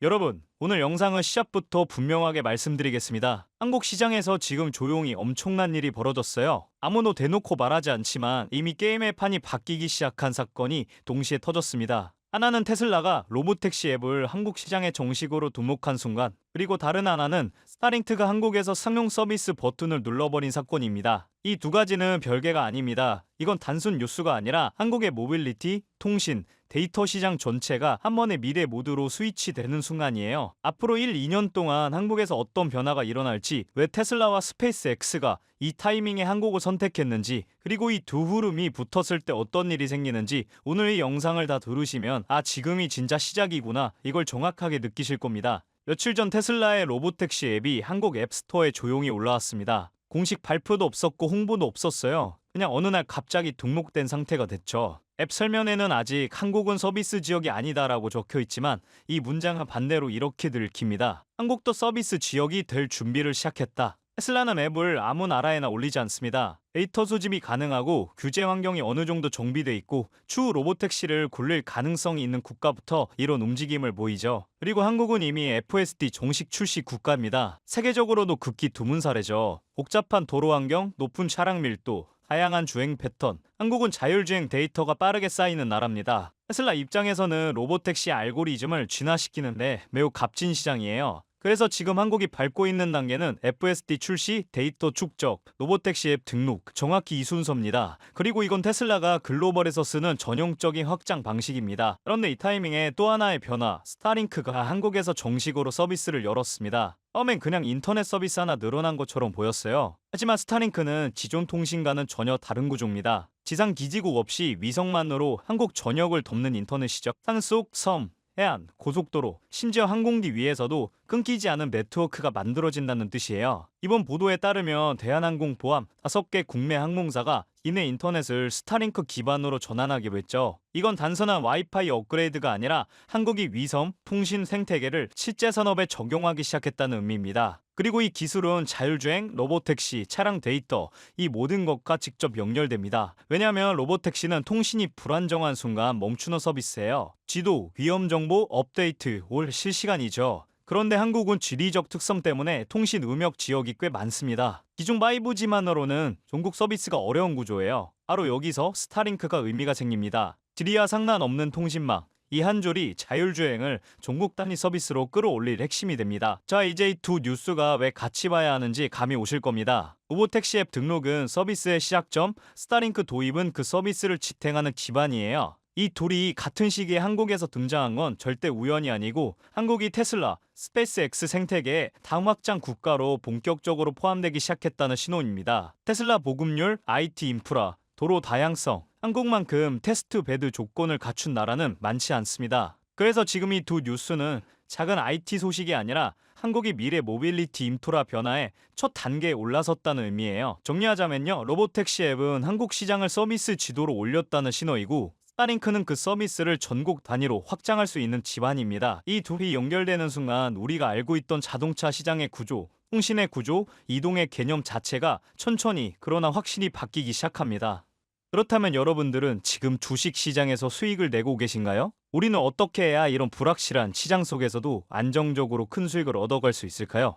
여러분, 오늘 영상은 시작부터 분명하게 말씀드리겠습니다. 한국 시장에서 지금 조용히 엄청난 일이 벌어졌어요. 아무도 대놓고 말하지 않지만 이미 게임의 판이 바뀌기 시작한 사건이 동시에 터졌습니다. 하나는 테슬라가 로보택시 앱을 한국 시장에 정식으로 등록한 순간, 그리고 다른 하나는 스타링크가 한국에서 상용 서비스 버튼을 눌러버린 사건입니다. 이 두 가지는 별개가 아닙니다. 이건 단순 뉴스가 아니라 한국의 모빌리티, 통신, 데이터 시장 전체가 한 번에 미래 모드로 스위치되는 순간이에요. 앞으로 1, 2년 동안 한국에서 어떤 변화가 일어날지, 왜 테슬라와 스페이스 X가 이 타이밍에 한국을 선택했는지, 그리고 이 두 흐름이 붙었을 때 어떤 일이 생기는지 오늘 이 영상을 다 들으시면 아 지금이 진짜 시작이구나 이걸 정확하게 느끼실 겁니다. 며칠 전 테슬라의 로보택시 앱이 한국 앱스토어에 조용히 올라왔습니다. 공식 발표도 없었고 홍보도 없었어요. 그냥 어느 날 갑자기 등록된 상태가 됐죠. 앱 설명에는 아직 한국은 서비스 지역이 아니다라고 적혀 있지만 이 문장은 반대로 이렇게 들킵니다. 한국도 서비스 지역이 될 준비를 시작했다. 테슬라는 앱을 아무 나라에나 올리지 않습니다. 데이터 수집이 가능하고 규제 환경이 어느 정도 정비돼 있고 추후 로보택시를 굴릴 가능성이 있는 국가부터 이런 움직임을 보이죠. 그리고 한국은 이미 FSD 정식 출시 국가입니다. 세계적으로도 극히 드문 사례죠. 복잡한 도로 환경, 높은 차량 밀도, 다양한 주행 패턴, 한국은 자율주행 데이터가 빠르게 쌓이는 나라입니다. 테슬라 입장에서는 로보택시 알고리즘을 진화시키는데 매우 값진 시장이에요. 그래서 지금 한국이 밟고 있는 단계는 FSD 출시, 데이터 축적, 로보택시 앱 등록, 정확히 이 순서입니다. 그리고 이건 테슬라가 글로벌에서 쓰는 전형적인 확장 방식입니다. 그런데 이 타이밍에 또 하나의 변화, 스타링크가 한국에서 정식으로 서비스를 열었습니다. 처음엔 그냥 인터넷 서비스 하나 늘어난 것처럼 보였어요. 하지만 스타링크는 기존 통신과는 전혀 다른 구조입니다. 지상 기지국 없이 위성만으로 한국 전역을 덮는 인터넷이죠. 산속, 섬, 해안, 고속도로, 심지어 항공기 위에서도 끊기지 않은 네트워크가 만들어진다는 뜻이에요. 이번 보도에 따르면 대한항공 포함 5개 국내 항공사가 이내 인터넷을 스타링크 기반으로 전환하기로 했죠. 이건 단순한 와이파이 업그레이드가 아니라 한국이 위성, 통신 생태계를 실제 산업에 적용하기 시작했다는 의미입니다. 그리고 이 기술은 자율주행, 로보택시, 차량 데이터 이 모든 것과 직접 연결됩니다. 왜냐하면 로보택시는 통신이 불안정한 순간 멈추는 서비스예요. 지도, 위험 정보, 업데이트 올 실시간이죠. 그런데 한국은 지리적 특성 때문에 통신 음역 지역이 꽤 많습니다. 기존 5G만으로는 전국 서비스가 어려운 구조예요. 바로 여기서 스타링크가 의미가 생깁니다. 지리와 상관 없는 통신망, 이 한 줄이 자율주행을 전국 단위 서비스로 끌어올릴 핵심이 됩니다. 자, 이제 이 두 뉴스가 왜 같이 봐야 하는지 감이 오실 겁니다. 우보택시 앱 등록은 서비스의 시작점, 스타링크 도입은 그 서비스를 지탱하는 기반이에요. 이 둘이 같은 시기에 한국에서 등장한 건 절대 우연이 아니고 한국이 테슬라, 스페이스X 생태계의 다음 확장 국가로 본격적으로 포함되기 시작했다는 신호입니다. 테슬라 보급률, IT 인프라, 도로 다양성, 한국만큼 테스트 베드 조건을 갖춘 나라는 많지 않습니다. 그래서 지금 이 두 뉴스는 작은 IT 소식이 아니라 한국이 미래 모빌리티 인프라 변화의 첫 단계에 올라섰다는 의미예요. 정리하자면요. 로보택시 앱은 한국 시장을 서비스 지도로 올렸다는 신호이고 스타링크는 그 서비스를 전국 단위로 확장할 수 있는 기반입니다. 이 둘이 연결되는 순간 우리가 알고 있던 자동차 시장의 구조, 통신의 구조, 이동의 개념 자체가 천천히 그러나 확실히 바뀌기 시작합니다. 그렇다면 여러분들은 지금 주식 시장에서 수익을 내고 계신가요? 우리는 어떻게 해야 이런 불확실한 시장 속에서도 안정적으로 큰 수익을 얻어갈 수 있을까요?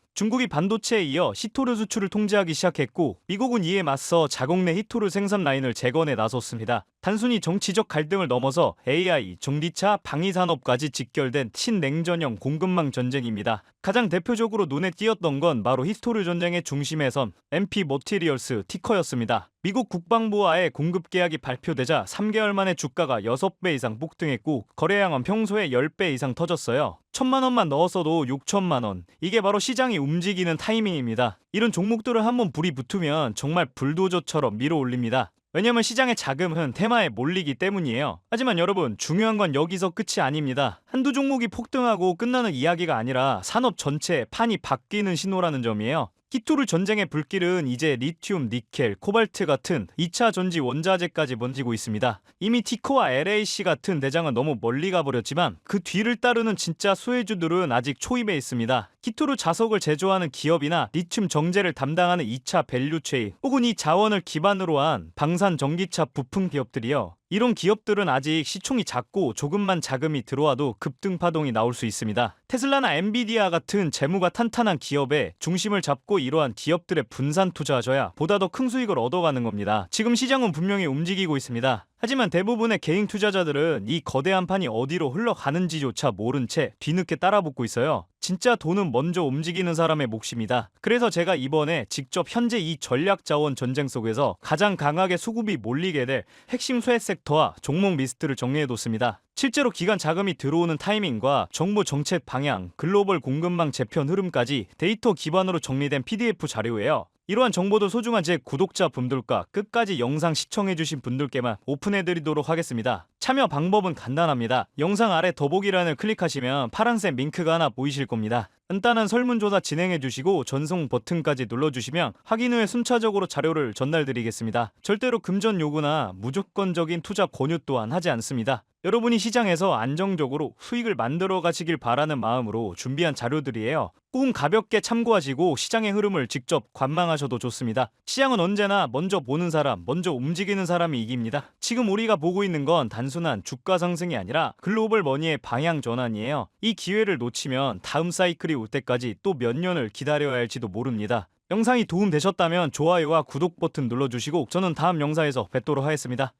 중국이 반도체에 이어 히토르 수출을 통제하기 시작했고 미국은 이에 맞서 자국 내 히토르 생산 라인을 재건에 나섰습니다. 단순히 정치적 갈등을 넘어서 AI, 전기차, 방위산업까지 직결된 친냉전형 공급망 전쟁입니다. 가장 대표적으로 눈에 띄었던 건 바로 히토르 전쟁의 중심에 선 MP 머티리얼스 티커였습니다. 미국 국방부와의 공급 계약이 발표되자 3개월 만에 주가가 6배 이상 폭등했고 거래량은 평소에 10배 이상 터졌어요. 천만 원만 넣었어도 6천만 원. 이게 바로 시장이 움직이는 타이밍입니다. 이런 종목들을 한번 불이 붙으면 정말 불도저처럼 밀어 올립니다. 왜냐면 시장의 자금은 테마에 몰리기 때문이에요. 하지만 여러분, 중요한 건 여기서 끝이 아닙니다. 한두 종목이 폭등하고 끝나는 이야기가 아니라 산업 전체 판이 바뀌는 신호라는 점이에요. 히토르 전쟁의 불길은 이제 리튬, 니켈, 코발트 같은 2차 전지 원자재까지 번지고 있습니다. 이미 티코와 LAC 같은 대장은 너무 멀리 가버렸지만 그 뒤를 따르는 진짜 수혜주들은 아직 초입에 있습니다. 히토르 자석을 제조하는 기업이나 리튬 정제를 담당하는 2차 밸류체인 혹은 이 자원을 기반으로 한 방산 전기차 부품 기업들이요. 이런 기업들은 아직 시총이 작고 조금만 자금이 들어와도 급등 파동이 나올 수 있습니다. 테슬라나 엔비디아 같은 재무가 탄탄한 기업에 중심을 잡고 이러한 기업들의 분산 투자하셔야 보다 더 큰 수익을 얻어가는 겁니다. 지금 시장은 분명히 움직이고 있습니다. 하지만 대부분의 개인 투자자들은 이 거대한 판이 어디로 흘러가는지조차 모른 채 뒤늦게 따라붙고 있어요. 진짜 돈은 먼저 움직이는 사람의 몫입니다. 그래서 제가 이번에 직접 현재 이 전략 자원 전쟁 속에서 가장 강하게 수급이 몰리게 될 핵심 쇠 섹터와 종목 리스트를 정리해뒀습니다. 실제로 기관 자금이 들어오는 타이밍과 정부 정책 방향, 글로벌 공급망 재편 흐름까지 데이터 기반으로 정리된 PDF 자료예요. 이러한 정보도 소중한 제 구독자 분들과 끝까지 영상 시청해주신 분들께만 오픈해드리도록 하겠습니다. 참여 방법은 간단합니다. 영상 아래 더보기란을 클릭하시면 파란색 링크가 하나 보이실 겁니다. 간단한 설문조사 진행해주시고 전송 버튼까지 눌러주시면 확인 후에 순차적으로 자료를 전달드리겠습니다. 절대로 금전 요구나 무조건적인 투자 권유 또한 하지 않습니다. 여러분이 시장에서 안정적으로 수익을 만들어 가시길 바라는 마음으로 준비한 자료들이에요. 꿈 가볍게 참고하시고 시장의 흐름을 직접 관망하셔도 좋습니다. 시장은 언제나 먼저 보는 사람, 먼저 움직이는 사람이 이깁니다. 지금 우리가 보고 있는 건 단순한 주가 상승이 아니라 글로벌 머니의 방향 전환이에요. 이 기회를 놓치면 다음 사이클이 올 때까지 또 몇 년을 기다려야 할지도 모릅니다. 영상이 도움되셨다면 좋아요와 구독 버튼 눌러주시고 저는 다음 영상에서 뵙도록 하겠습니다.